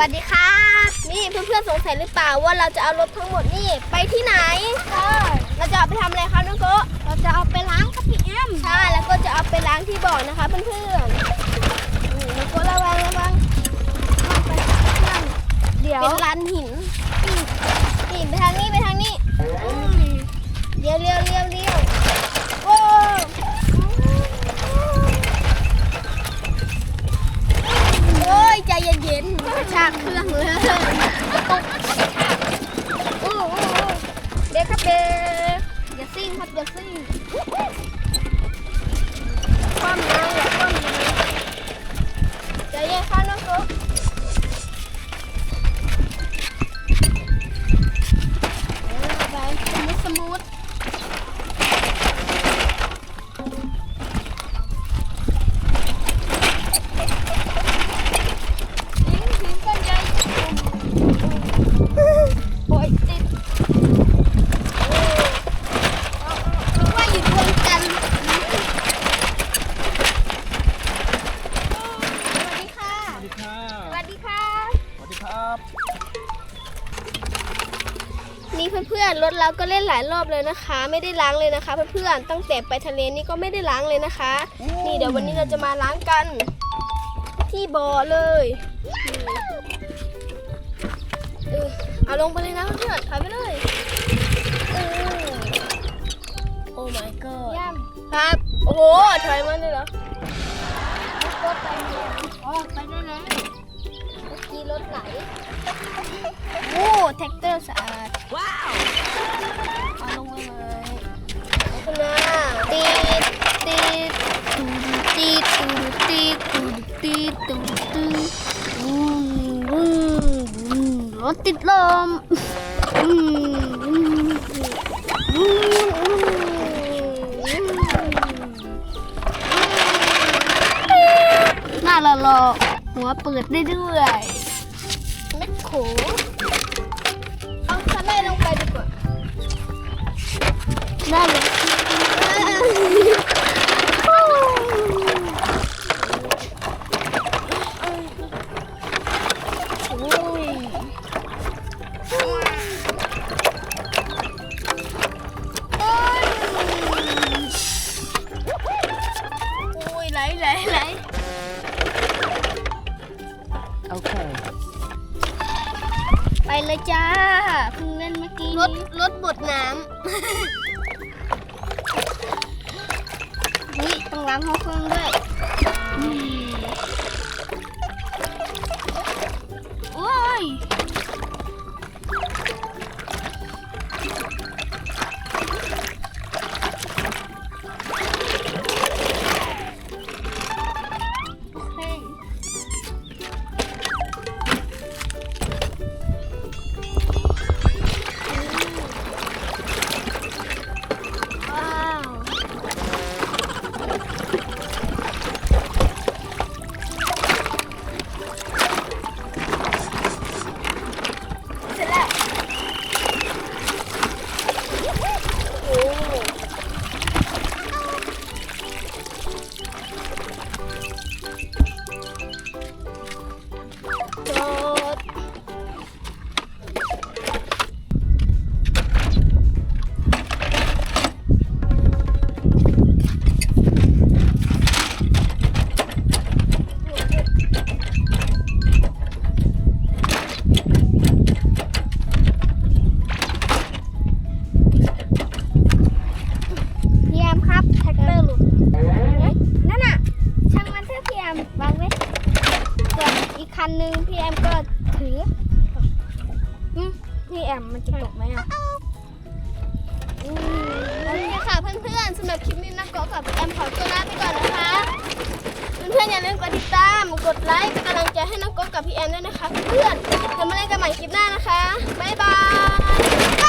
วัสดีครับ นี่เพื่อนๆสงสัยหรือเปล่าว่าเราจะเอารถทั้งหมดนี่ไปที่ไหน เราจะเอาไปทำอะไรครับน้องโกะเราจะเอาไปล้างครับพี่แอมใช่แล้วก็จะเอาไปล้างที่บ่อนะคะเพื่อนๆนี่น้องโกะระวังระวังเดี๋ยวเป็นลานหินนี่ไปทางนี้ไปทางนี้เลี้ยวเลี้ยวเลี้ยวเลี้ยวโอ้โอ้ยใจเย็นๆกระชากเครื่องเลย โอ้โหเบรกครับเบรกอย่าซิ่งครับอย่าซิ่งคว่ำนะ อนๆรถเราก็เล่นหลายรอบเลยนะคะ ไม่ได้ล้างเลยนะคะเพื่อนๆตั้งแต่ไปทะเลนี่ก็ไม่ได้ล้างเลยนะคะ นี่เดี๋ยววันนี้เราจะมาล้างกัน ที่บ่อเลยนี่เออเอาลงไปเลยนะเพื่อนๆถอยไปเลยเออโอ้ my god ครับโอ้โหถอยมาเลยเหรอรถไปเลยอ๋อไปได้แล้วเมื่อ กี้รถไหลโอ้แท็กเตอร์สะอาด ว้าวเาลงมาเลยคุณน้าตีตีตูตีตูตีตูตีตูตีวุ้งวุ้งวุ้งรถติดลมอืมอืมอืมหน้าละลอหัวเปิดได้ด้วย ako. Ang sama lang pwede ko. Lalo. เลยจ้าเพิ่งเล่นเมื่อกี้รถรถบดน้ำ นี่ต้องล้างห้องเครื่องด้วย อมมันจะตกไหมอะโอเคค่ะเพื่อนๆสำหรับคลิปนี้นะก็กับแอมขอตัวลาไปก่อนนะคะ เพื่อนๆอย่าลืมกดติดตาม กดไลค์เป็นกำลังใจให้น้องก๊กกับพี่แอมด้วยนะคะ เพื่อนๆจะมาเล่นกันใหม่คลิปหน้านะคะ บ๊ายบาย